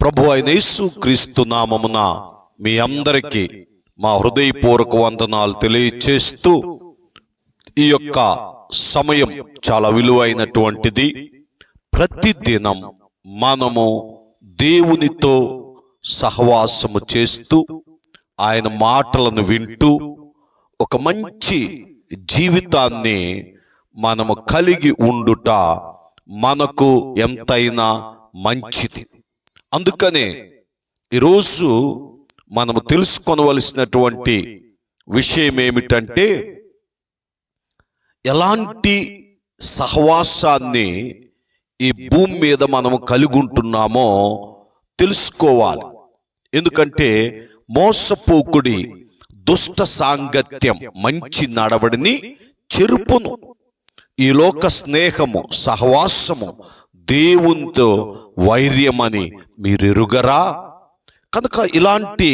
ప్రభు అయిన యేసు క్రీస్తు నామమున మీ అందరికీ మా హృదయపూర్వక వందనాలు తెలియచేస్తూ ఈ యొక్క సమయం చాలా విలువైనటువంటిది. ప్రతిదినం మనము దేవునితో సహవాసము చేస్తూ ఆయన మాటలను వింటూ ఒక మంచి జీవితాన్ని మనము కలిగి ఉండుట మనకు ఎంతైనా మంచిది. అందుకనే ఈరోజు మనము తెలుసుకొనవలసినటువంటి విషయం ఏమిటంటే ఎలాంటి సహవాసాన్ని ఈ భూమి మీద మనము కలిగి ఉంటున్నామో తెలుసుకోవాలి. ఎందుకంటే మోసపోకుడి దుష్ట సాంగత్యం మంచి నడవడిని చెరుపును. ఈ లోక స్నేహము సహవాసము దేవునితో వైర్యమని మీరు ఎరుగరా కనుక ఇలాంటి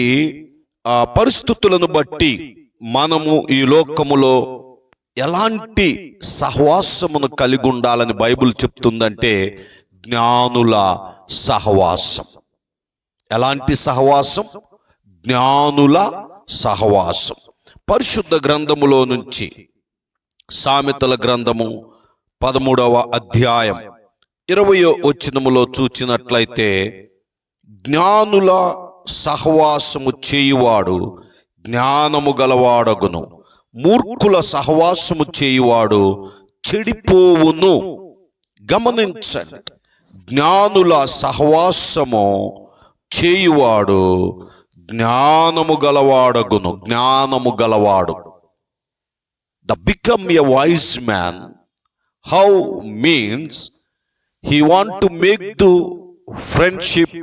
ఆ, పరిస్థితులను బట్టి మనము ఈ లోకములో ఎలాంటి సహవాసమును కలిగి ఉండాలని బైబిల్ చెప్తుందంటే జ్ఞానుల సహవాసం. ఎలాంటి సహవాసం? జ్ఞానుల సహవాసం. పరిశుద్ధ గ్రంథములో నుంచి సామెతల గ్రంథము పదమూడవ అధ్యాయం ఇరవయో వచనములో చూచినట్లయితే జ్ఞానుల సహవాసము చేయువాడు జ్ఞానము గలవాడగును. మూర్ఖుల సహవాసము చేయువాడు చెడిపోవును. గమనించండి జ్ఞానుల సహవాసము చేయువాడు జ్ఞానము గలవాడగును జ్ఞానము గలవాడు. The become a wise man how means he want to make to friendship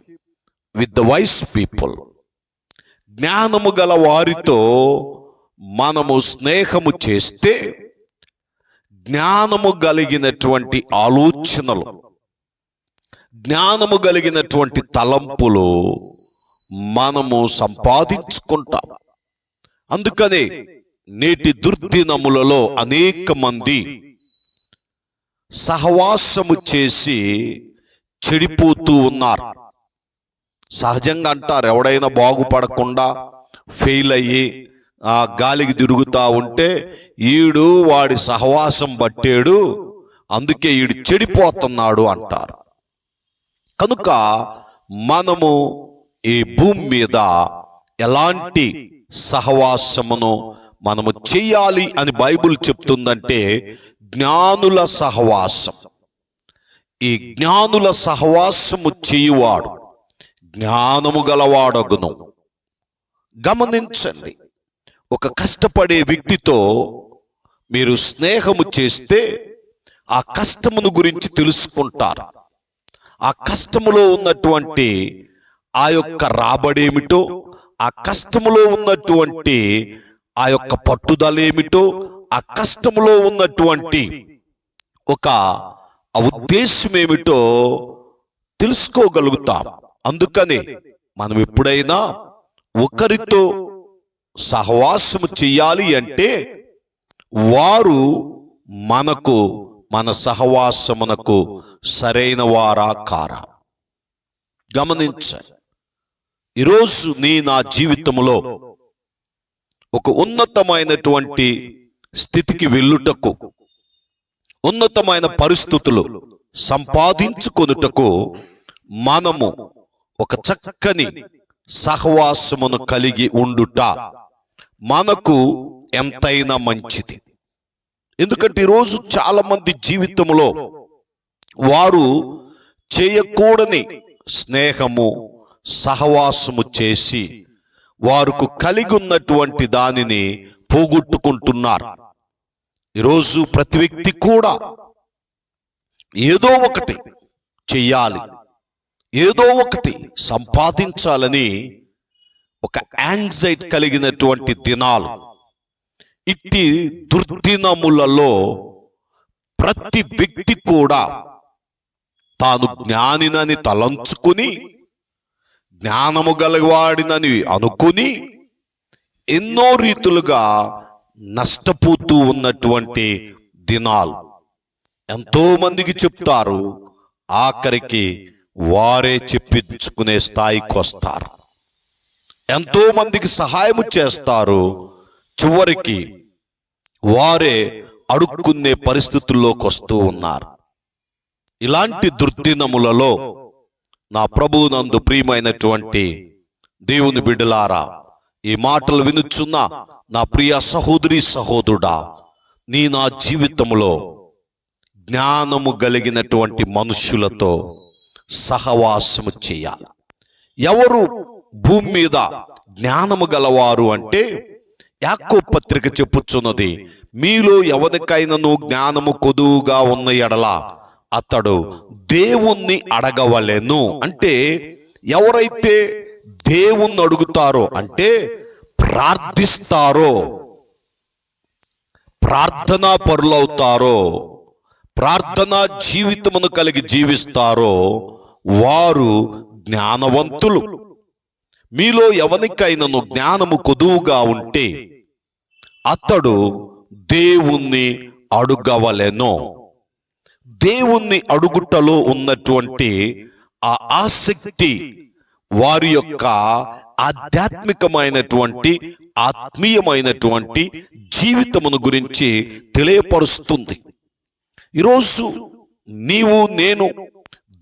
with the wise people జ్ఞానము గల వారితో మనము స్నేహము చేస్తే జ్ఞానము కలిగినటువంటి ఆలోచనలు జ్ఞానము కలిగినటువంటి తలంపులు మనము సంపాదించుకుంటాం. అందుకనే నేటి దుర్దినములలో అనేక మంది సహవాసము చేసి చెడిపోతూ ఉన్నారు. సహజంగా అంటారు ఎవడైనా బాగుపడకుండా ఫెయిల్ అయ్యి ఆ గాలికి తిరుగుతూ ఉంటే ఈడు వాడి సహవాసం పట్టాడు అందుకే ఈడు చెడిపోతున్నాడు అంటారు. కనుక మనము ఈ భూమి మీద ఎలాంటి సహవాసమును మనము చెయ్యాలి అని బైబిల్ చెప్తుందంటే జ్ఞానుల సహవాసం. ఈ జ్ఞానుల సహవాసము చేయువాడు జ్ఞానము గలవాడగును. గమనించండి ఒక కష్టపడే వ్యక్తితో మీరు స్నేహము చేస్తే ఆ కష్టమును గురించి తెలుసుకుంటారు. ఆ కష్టములో ఉన్నటువంటి ఆ యొక్క రాబడేమిటో ఆ కష్టములో ఉన్నటువంటి ఆ యొక్క పట్టుదల ఏమిటో ఆ కష్టములో ఉన్నటువంటి ఒక ఆ ఉద్దేశం ఏమిటో తెలుసుకోగలుగుతాం. అందుకని మనం ఎప్పుడైనా ఒకరితో సహవాసము చేయాలి అంటే వారు మనకు మన సహవాసమునకు సరైన వారా కారా గమనించండి. ఈరోజు నీ నా జీవితంలో ఒక ఉన్నతమైనటువంటి స్థితికి వెళ్ళుటకు ఉన్నతమైన పరిస్థితులు సంపాదించుకొనుటకు మనము ఒక చక్కని సహవాసమును కలిగి ఉండుట మనకు ఎంతైనా మంచిది. ఎందుకంటే ఈరోజు చాలామంది జీవితంలో వారు చేయకూడని స్నేహము సహవాసము చేసి వారుకు కలిగి ఉన్నటువంటి దానిని పోగొట్టుకుంటున్నారు. ఈరోజు ప్రతి వ్యక్తి కూడా ఏదో ఒకటి చెయ్యాలి. ఏదో ఒకటి సంపాదించాలని ఒక యాంగ్జైట్ కలిగినటువంటి దినాలు. ఇట్టి దుర్దినములలో ప్రతి వ్యక్తి కూడా తాను జ్ఞానినని తలంచుకుని జ్ఞానము గలవాడినని అనుకుని ఎన్నో రీతులుగా నష్టపోతూ ఉన్నటువంటి దినాలు. ఎంతో మందికి చెప్తారు ఆఖరికి వారే చెప్పించుకునే స్థాయికి వస్తారు. ఎంతో మందికి సహాయము చేస్తారు చివరికి వారే అడుక్కునే పరిస్థితుల్లోకి వస్తూ ఉన్నారు. ఇలాంటి దుర్దినములలో నా ప్రభువునందు ప్రియమైనటువంటి దేవుని బిడ్డలారా ఈ మాటలు వినుచున్న నా ప్రియ సహోదరి సహోదరుడా నీ నా జీవితములో జ్ఞానము కలిగినటువంటి మనుష్యులతో సహవాసము చేయాలి. ఎవరు భూమి మీద జ్ఞానము గలవారు అంటే యాకో పత్రిక చెప్పుచున్నది మీలో ఎవరికైనాను జ్ఞానము కొదువుగా ఉన్న ఎడల అతడు దేవుణ్ణి అడగవలెను. అంటే ఎవరైతే దేవుణ్ణి అడుగుతారో అంటే ప్రార్థిస్తారో ప్రార్థనా పరులవుతారో ప్రార్థనా జీవితమును కలిగి జీవిస్తారో వారు జ్ఞానవంతులు. మీలో ఎవరికైనాను జ్ఞానము కొదువుగా ఉంటే అతడు దేవుణ్ణి అడుగవలెను. దేవుణ్ణి అడుగుటలో ఉన్నటువంటి ఆ ఆసక్తి వారి యొక్క ఆధ్యాత్మికమైనటువంటి ఆత్మీయమైనటువంటి జీవితమును గురించి తెలియపరుస్తుంది. ఈరోజు నీవు నేను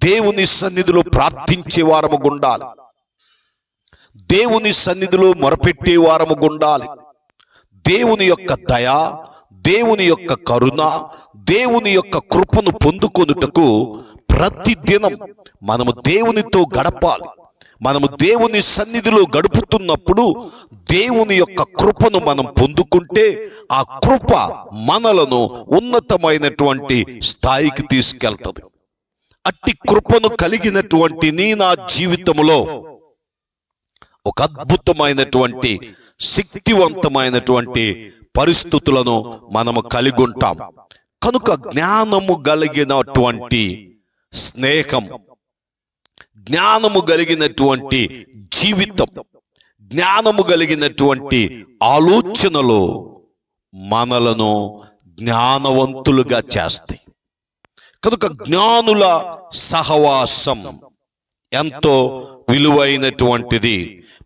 దేవుని సన్నిధిలో ప్రార్థించే వారము గుండాలి. దేవుని సన్నిధిలో మొరపెట్టే వారము గుండాలి. దేవుని యొక్క దయ దేవుని యొక్క కరుణ దేవుని యొక్క కృపను పొందుకొనుటకు ప్రతిదినం మనము దేవునితో గడపాలి. మనము దేవుని సన్నిధిలో గడుపుతున్నప్పుడు దేవుని యొక్క కృపను మనం పొందుకుంటే ఆ కృప మనలను ఉన్నతమైనటువంటి స్థాయికి తీసుకెళ్తుంది. అట్టి కృపను కలిగినటువంటి నీ నా జీవితంలో ఒక అద్భుతమైనటువంటి శక్తివంతమైనటువంటి పరిస్థితులను మనము కలిగి ఉంటాం కనుక జ్ఞానము కలిగినటువంటి స్నేహం జ్ఞానము కలిగినటువంటి జీవితం జ్ఞానము కలిగినటువంటి ఆలోచనలు మనలను జ్ఞానవంతులుగా చేస్తాయి. కనుక జ్ఞానుల సహవాసం ఎంతో విలువైనటువంటిది.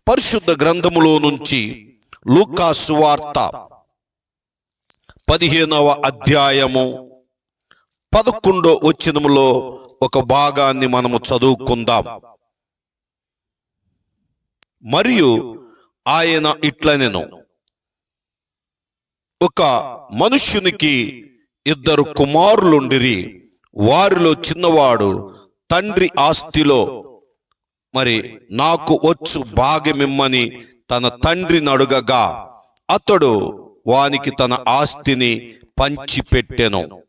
పరిశుద్ధ గ్రంథములో నుంచి లూకా సువార్త పదిహేనవ అధ్యాయము. పదకొండో వచ్చినములో ఒక భాగాన్ని మనము చదువుకుందాం. మరియు ఆయన ఇట్లనెను ఒక మనుష్యునికి ఇద్దరు కుమారులుండిరి వారిలో చిన్నవాడు తండ్రి ఆస్తిలో మరి నాకు వచ్చు భాగమిమ్మని తన తండ్రిని అడుగగా అతడు వానికి తన ఆస్తిని పంచిపెట్టెను.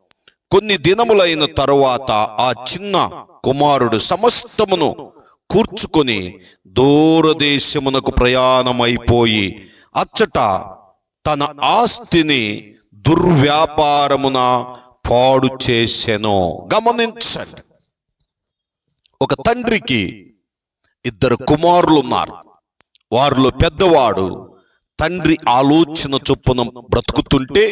కొన్ని దినములైన తరువాత ఆ చిన్న కుమారుడు సమస్తమును కూర్చుకొని దూరదేశమునకు ప్రయాణమైపోయి అచ్చట తన ఆస్తిని దుర్వ్యాపారమున పాడు చేసెను. గమనించండి. ఒక తండ్రికి ఇద్దరు కుమారులు ఉన్నారు వారిలో పెద్దవాడు తండ్రి ఆలోచన చొప్పున బ్రతుకుతుంటే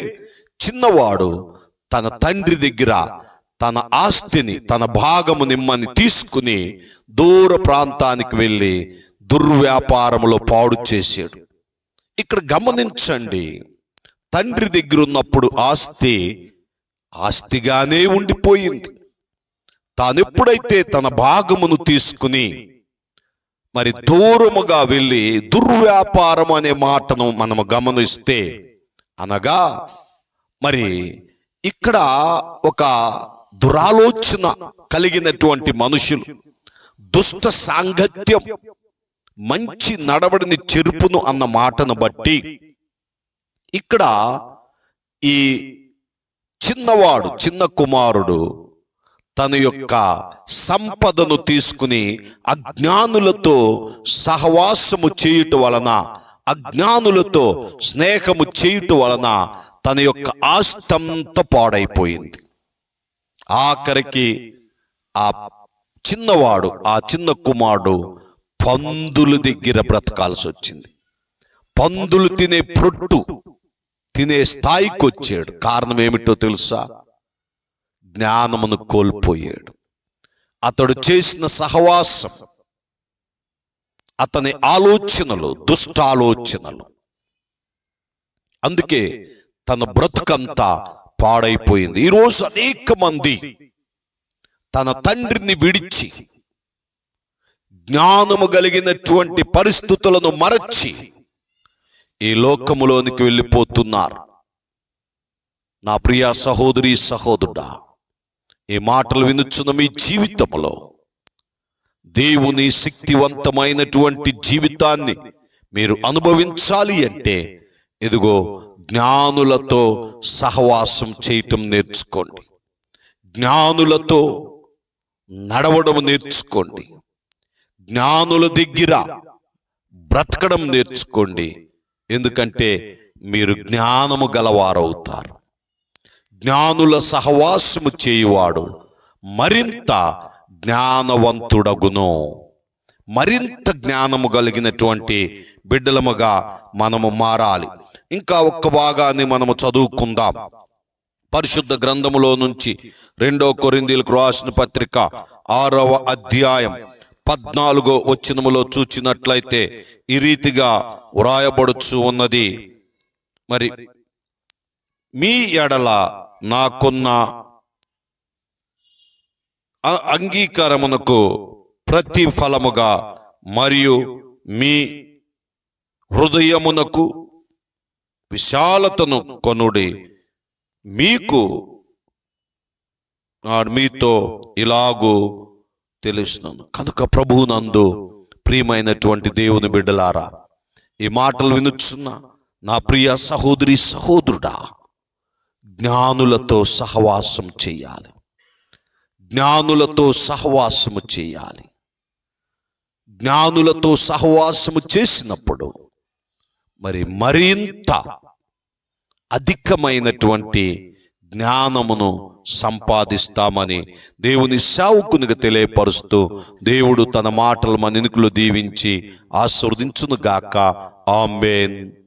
చిన్నవాడు తన తండ్రి దగ్గర తన ఆస్తిని తన భాగము నిమ్మని తీసుకుని దూర ప్రాంతానికి వెళ్ళి దుర్వ్యాపారములో పాడు చేశాడు. ఇక్కడ గమనించండి తండ్రి దగ్గర ఉన్నప్పుడు ఆస్తి ఆస్తిగానే ఉండిపోయింది. తానెప్పుడైతే తన భాగమును తీసుకుని మరి దూరముగా వెళ్ళి దుర్వ్యాపారం అనే మాటను మనము గమనిస్తే అనగా మరి ఇక్కడ ఒక దురాలోచన కలిగినటువంటి మనుషులు దుష్ట సాంగత్యం మంచి నడవడిని చెరుపును అన్న మాటను బట్టి ఇక్కడ ఈ చిన్నవాడు చిన్న కుమారుడు తన యొక్క సంపదను తీసుకుని అజ్ఞానులతో సహవాసము చేయుట వలన అజ్ఞానులతో స్నేహము చేయుట వలన తన యొక్క ఆస్తంతో పాడైపోయింది. ఆఖరికి ఆ చిన్నవాడు ఆ చిన్న కుమారుడు పందుల దగ్గర బ్రతకాల్సి వచ్చింది. పందులు తినే ప్రొట్టు తినే స్థాయికి వచ్చాడు. కారణం ఏమిటో తెలుసా? జ్ఞానమును కోల్పోయాడు. అతడు చేసిన సహవాసం అతని ఆలోచనలు దుష్టాలోచనలు. అందుకే తన బ్రతుకంతా పాడైపోయింది. ఈరోజు అనేక మంది తన తండ్రిని విడిచి జ్ఞానము కలిగినటువంటి పరిస్థితులను మరచి ఈ లోకములోనికి వెళ్ళిపోతున్నారు. నా ప్రియ సహోదరి సహోదరుడా ఈ మాటలు వినుచున్న మీ జీవితంలో దేవుని శక్తివంతమైనటువంటి జీవితాన్ని మీరు అనుభవించాలి అంటే ఇదిగో జ్ఞానులతో సహవాసం చేయటం నేర్చుకోండి. జ్ఞానులతో నడవడం నేర్చుకోండి. జ్ఞానుల దగ్గర బ్రతకడం నేర్చుకోండి. ఎందుకంటే మీరు జ్ఞానము గలవారవుతారు. జ్ఞానుల సహవాసము చేయువాడు మరింత జ్ఞానవంతుడగును. మరింత జ్ఞానము కలిగినటువంటి బిడ్డలముగా మనము మారాలి. ఇంకా ఒక్క భాగాన్ని మనము చదువుకుందాం. పరిశుద్ధ గ్రంథములో నుంచి రెండో కొరిందీలకు రాసిన పత్రిక ఆరవ అధ్యాయం పద్నాలుగో వచ్చినములో చూచినట్లయితే ఈ రీతిగా వ్రాయబడుచు ఉన్నది. మరి మీ ఎడల నాకున్న అంగీకారమునకు ప్రతిఫలముగా మరియు మీ హృదయమునకు విశాలతను కొనుడి. మీకు మీతో ఇలాగూ తెలుస్తున్నాను కనుక ప్రభువునందు ప్రియమైనటువంటి దేవుని బిడ్డలారా ఈ మాటలు వినుచున్న నా ప్రియ సహోదరి సహోదరుడా జ్ఞానులతో సహవాసం చేయాలి. జ్ఞానులతో సహవాసము చేయాలి. జ్ఞానులతో సహవాసము చేసినప్పుడు మరి మరింత అధికమైనటువంటి జ్ఞానమును సంపాదిస్తామని దేవుని సేవకునిగా తెలియపరుస్తూ దేవుడు తన మాటలు మన దీవించి ఆస్వాదించును గాక ఆమెన్.